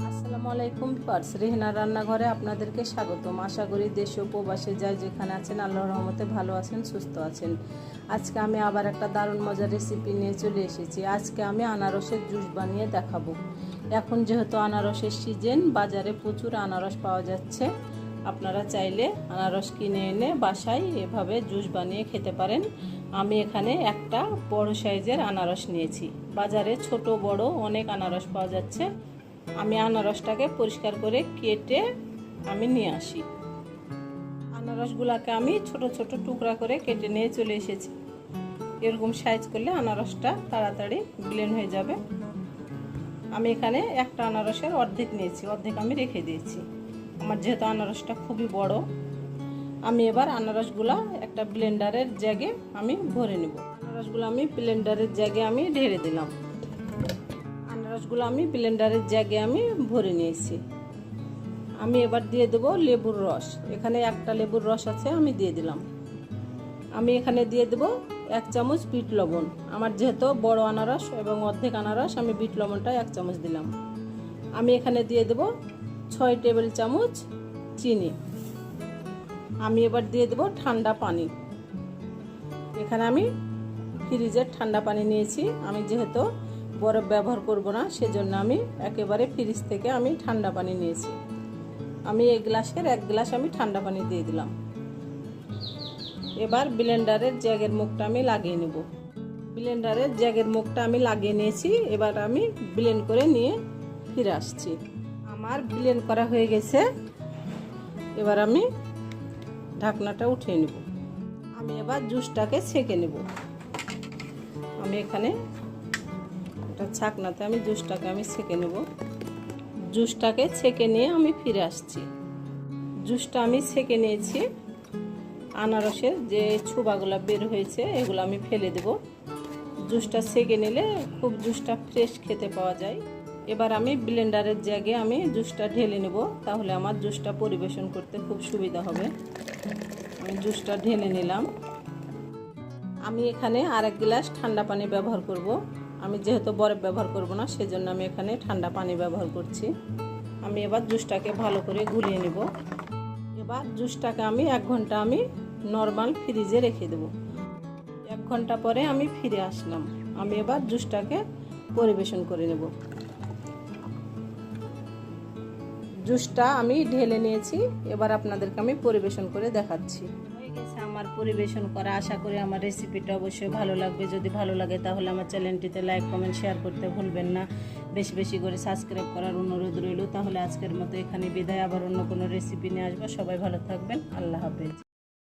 আসসালামু আলাইকুম পার্স রেহনা রান্নাঘরে আপনাদেরকে স্বাগতম। আশা করি দেশে ও প্রবাসে যাই যেখানে আছেন, আল্লাহর রহমতে ভালো আছেন, সুস্থ আছেন। আজকে আমি আবার একটা দারুণ মজার রেসিপি নিয়ে চলে এসেছি। আজকে আমি আনারসের জুস বানিয়ে দেখাবো। এখন যেহেতু আনারসের সিজন বাজারে প্রচুর আনারস পাওয়া যাচ্ছে। আপনারা চাইলে আনারস কিনে এনে বাসায় এভাবে জুস বানিয়ে খেতে পারেন। আমি এখানে একটা বড় সাইজের আনারস নিয়েছি। বাজারে ছোট, বড় অনেক আনারস পাওয়া যাচ্ছে। আমি আনারসটাকে পরিষ্কার করে কেটে আমি নিয়ে আসি। আনারসগুলাকে আমি ছোট ছোট টুকরা করে কেটে নিয়ে চলে এসেছি। এরকম সাইজ করলে আনারসটা তাড়াতাড়ি ব্লেন্ড হয়ে যাবে। আমি এখানে একটা আনারসের অর্ধেক নিয়েছি, অর্ধেক আমি রেখে দিয়েছি। আমার যেহেতু আনারসটা খুবই বড়, আমি এবার আনারসগুলা একটা ব্লেন্ডারের জাগে আমি ভরে নেব। আনারসগুলো আমি ব্লেন্ডারের জাগে আমি ঢেলে দিলাম। আনারসগুলো আমি ব্লেন্ডারের জায়গায় আমি ভরে নিয়েছি। আমি এবার দিয়ে দেবো লেবুর রস। এখানে একটা লেবুর রস আছে, আমি দিয়ে দিলাম। আমি এখানে দিয়ে দেবো এক চামচ বিট লবণ। আমার যেহেতু বড় আনারস এবং অর্ধেক আনারস, আমি বিট লবণটা এক চামচ দিলাম। আমি এখানে দিয়ে দেবো ছয় টেবিল চামচ চিনি। আমি এবার দিয়ে দেবো ঠান্ডা পানি। এখানে আমি ফ্রিজের ঠান্ডা পানি নিয়েছি। আমি যেহেতু বরফ ব্যবহার করব না, সেজন্য আমি একেবারে ফ্রিজ থেকে আমি ঠান্ডা পানি নিয়েছি। আমি এই গ্লাসের এক গ্লাস আমি ঠান্ডা পানি দিয়ে দিলাম। এবার ব্লেন্ডারের জ্যাগের মুখটা আমি লাগিয়ে নেব। ব্লেন্ডারের জ্যাগের মুখটা আমি লাগিয়ে নিয়েছি, এবার আমি ব্লেন্ড করে নিয়ে ফিরে আসছি। আমার ব্লেন্ড করা হয়ে গেছে। এবার আমি ঢাকনাটা উঠিয়ে নেব। আমি এবার জুসটাকে ছেঁকে নেব। আমি এখানে একটা ছাকনাতে আমি জুসটাকে আমি ছেঁকে নেব। জুসটাকে ছেঁকে নিয়ে আমি ফিরে আসছি। জুসটা আমি ছেঁকে নিয়েছি। আনারসের যে ছুবাগুলো বের হয়েছে, এগুলো আমি ফেলে দেব। জুসটা ছেঁকে নিলে খুব জুসটা ফ্রেশ খেতে পাওয়া যায়। এবার আমি ব্লেন্ডারের জায়গায় আমি জুসটা ঢেলে নেব, তাহলে আমার জুসটা পরিবেশন করতে খুব সুবিধা হবে। আমি জুসটা ঢেলে নিলাম। আমি এখানে আরেক গ্লাস ঠান্ডা পানি ব্যবহার করব। আমি যেহেতু বরফ ব্যবহার করব না, সেজন্য আমি এখানে ঠান্ডা পানি ব্যবহার করছি। আমি এবার জুসটাকে ভালো করে গুলিয়ে নেব। এবার জুসটাকে আমি এক ঘণ্টা আমি নর্মাল ফ্রিজে রেখে দেব। এক ঘণ্টা পরে আমি ফিরে আসলাম। আমি এবার জুসটাকে পরিবেশন করে নেব। জুসটা আমি ঢেলে নিয়েছি। এবার আপনাদেরকে আমি পরিবেশন করে দেখাচ্ছি। গেছে, আমার পরিবেশন করা, আশা করি আমার রেসিপিটা অবশ্যই ভালো লাগবে। যদি ভালো লাগে তাহলে আমার চ্যানেলটিতে লাইক কমেন্ট শেয়ার করতে ভুলবেন না। বেশি বেশি করে সাবস্ক্রাইব করার অনুরোধ রইল। তাহলে আজকের মতো এখানে বিদায়। আবার অন্য কোনো রেসিপি নিয়ে আসব। সবাই ভালো থাকবেন। আল্লাহ হাফেজ।